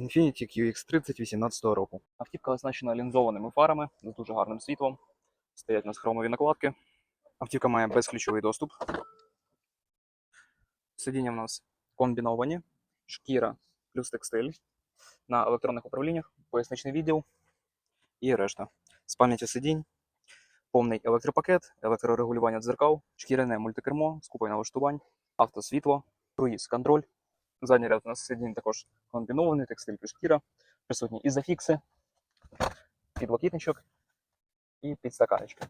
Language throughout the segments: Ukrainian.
Infiniti QX30 18 року. Автівка оснащена лінзованими фарами з дуже гарним світлом. Стоять у нас хромові накладки. Автівка має безключовий доступ. Сидіння в нас комбіновані, шкіра плюс текстиль. На електронних управліннях, поясничний відділ і решта. З пам'яті сидінь, повний електропакет, електрорегулювання дзеркал, шкіряне мультикермо з купою налаштувань, автосвітло, круїз контроль. Задній ряд у нас сидінь також комбінований, текстиль шкіра, присутні ізофікси, підлокітничок і підстаканечки.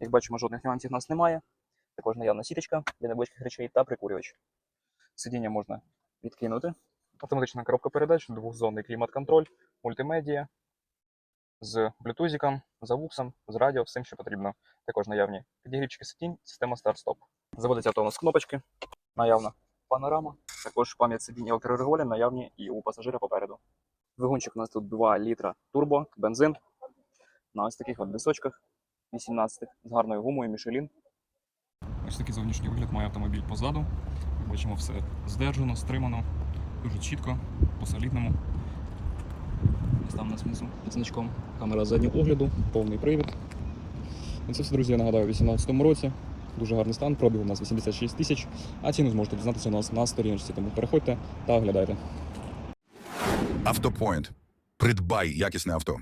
Як бачимо, жодних нюансів у нас немає. Також наявна сіточка для невеличких речей та прикурювач. Сидіння можна відкинути. Автоматична коробка передач, двохзонний клімат-контроль, мультимедіа з блютузиком, з авуксом, з радіо, всім, що потрібно. Також наявні підігрівчики сидінь, система старт-стоп. Заводиться авто у нас кнопочки, наявна панорама, також пам'ять сидінь електрорегулі наявні і у пасажира попереду. Двигунчик у нас тут 2 літра турбо, бензин на ось таких от дисочках 18 з гарною гумою Michelin. Ось такий зовнішній вигляд має автомобіль позаду. Бачимо, все здержано, стримано, дуже чітко, по-солідному. Ось там у нас внизу значком камера заднього огляду, повний привід. І це все, друзі, я нагадаю, у 2018 році. Дуже гарний стан, пробіг у нас 86 тисяч, а ціну зможете дізнатися у нас на сторіночці, тому переходьте та оглядайте. Автопоінт. Придбай якісне авто.